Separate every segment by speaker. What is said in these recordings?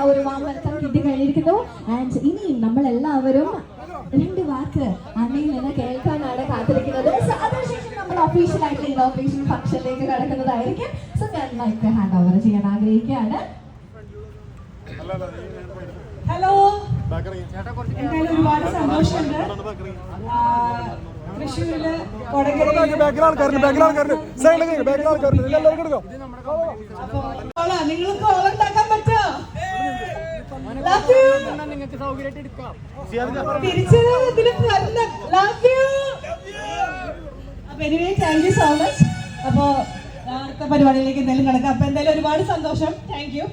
Speaker 1: ആ ഒരു വെൽക്കം കിട്ടി കഴിഞ്ഞിരിക്കുന്നു? ആൻഡ് ഇനിയും നമ്മൾ എല്ലാവരും രണ്ട് വാക്ക് അമ്മയിൽ നിന്ന് കേൾക്കാനാണ് കാത്തിരിക്കുന്നത്. അതിനുശേഷം നമ്മൾ ഒഫീഷ്യൽ ആയിട്ടുള്ള ഇനോഗ്രേഷൻ ഫംഗ്ഷനിലേക്ക് കടക്കുന്നതായിരിക്കും. സോ ഞാൻ മൈക്ക് ഹാൻഡ് ഓവർ ചെയ്യാൻ ആഗ്രഹിക്കുകയാണ്.
Speaker 2: ഹലോ എന്തായാലും ഒരുപാട് സന്തോഷമുണ്ട്. തൃശ്ശൂരിൽ സോ മച്ച് അപ്പോ അടുത്ത പരിപാടിയിലേക്ക് എന്തായാലും കിടക്കാം. അപ്പൊ എന്തായാലും ഒരുപാട് സന്തോഷം. താങ്ക് യു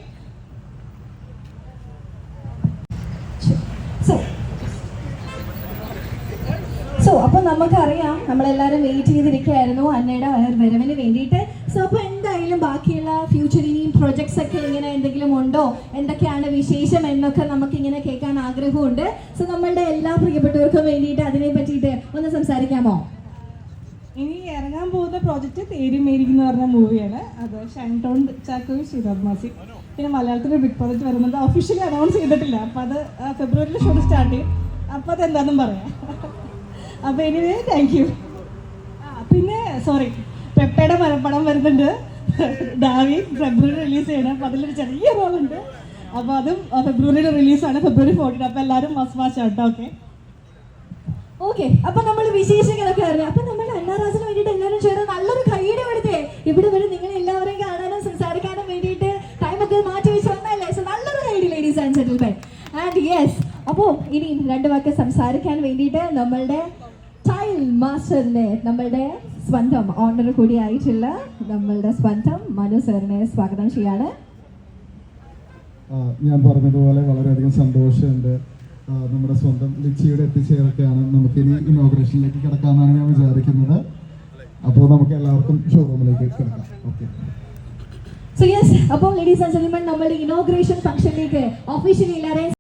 Speaker 1: സോ അപ്പോൾ നമുക്കറിയാം നമ്മളെല്ലാവരും വെയിറ്റ് ചെയ്തിരിക്കുകയായിരുന്നു അന്നയുടെ വരവിന് വേണ്ടിയിട്ട്. സോ അപ്പോൾ എന്തായാലും ബാക്കിയുള്ള ഫ്യൂച്ചർ ഇനിയും പ്രൊജക്ട്സ് ഒക്കെ ഇങ്ങനെ എന്തെങ്കിലും ഉണ്ടോ? എന്തൊക്കെയാണ് വിശേഷം എന്നൊക്കെ നമുക്ക് ആഗ്രഹമുണ്ട് സോ നമ്മളുടെ എല്ലാ പ്രിയപ്പെട്ടവർക്കും വേണ്ടിയിട്ട് അതിനെ പറ്റിയിട്ട് ഒന്ന് സംസാരിക്കാമോ?
Speaker 2: ഇനി ഇറങ്ങാൻ പോകുന്ന പ്രോജക്റ്റ് തേരി എന്ന് പറഞ്ഞ മൂവിയാണ് അത് ഷൈൻടോൺ ചാക്കോയും ശ്രീരാജ് മാസി പിന്നെ മലയാളത്തിൽ ബിഗ് പ്രോജക്റ്റ് വരുന്നത് ഒഫീഷ്യലി അനൗൺസ് ചെയ്തിട്ടില്ല. അപ്പം അത് ഫെബ്രുവരിയിൽ ഷൂട്ട് സ്റ്റാർട്ട് ചെയ്യും. അപ്പം അത് എന്താണെന്നും പറയാം. അപ്പം എനിവേ താങ്ക് യു പിന്നെ സോറി പെപ്പയുടെ മരപ്പടം വരുന്നുണ്ട്. ഡാവി ഫെബ്രുവരി റിലീസ് ചെയ്യണം. അപ്പം അതിലൊരു ചെറിയ റോളുണ്ട് അപ്പോൾ അതും ഫെബ്രുവരിയിൽ റിലീസാണ്. ഫെബ്രുവരി ഫോർട്ടീൻ അപ്പൊ എല്ലാവരും മസ്റ്റ് വാച്ച് ഓക്കെ
Speaker 1: ഓക്കെ അപ്പൊ നമ്മൾ വിശേഷങ്ങളൊക്കെ അറിയാം അപ്പൊ നമ്മൾ അന്നാറാസിന് വേണ്ടിയിട്ട് എല്ലാവരും ചേർന്ന് നല്ലൊരു കൈയുടെ കൊടുത്തേ. ഇവിടെ വരെ നിങ്ങൾ എല്ലാവരെയും കാണാനും സംസാരിക്കാനും വേണ്ടിയിട്ട് ടൈം ഒക്കെ മാറ്റി വെച്ച് വന്നല്ലേ സോ നല്ലൊരു കൈഡി ladies and gentlemen and yes അപ്പോൾ ഇനി രണ്ട് വാക്ക് സംസാരിക്കാൻ വേണ്ടിയിട്ട് നമ്മളുടെ ടൈൽ മാസ്റ്ററിനെ നമ്മളുടെ സ്വന്തം ഓണർ കൂടിയായിട്ടുള്ള നമ്മളുടെ സ്വന്തം മനു സാറിനെ സ്വാഗതം ചെയ്യാണ്.
Speaker 3: ഞാൻ പറഞ്ഞതുപോലെ വളരെയധികം സന്തോഷമുണ്ട്. നമ്മുടെ സ്വന്തം ലിച്ചിയുടെ എത്തിച്ചേരൊക്കെയാണ് നമുക്കിനി ഇനോഗ്രേഷനിലേക്ക് കിടക്കാമെന്നാണ് ഞാൻ വിചാരിക്കുന്നത്. അപ്പോൾ നമുക്ക് എല്ലാവർക്കും ഷോറൂമിലേക്ക് കിടക്കാം. ഓക്കെ
Speaker 1: സോ യെസ് അപ്പോൾ ലേഡീസ് ആൻഡ് ജെന്റിൽമെൻ നമ്മളുടെ ഇനോഗ്രേഷൻ ഫംഗ്ഷനിലേക്ക് ഓഫീഷ്യലി എല്ലാവരെയും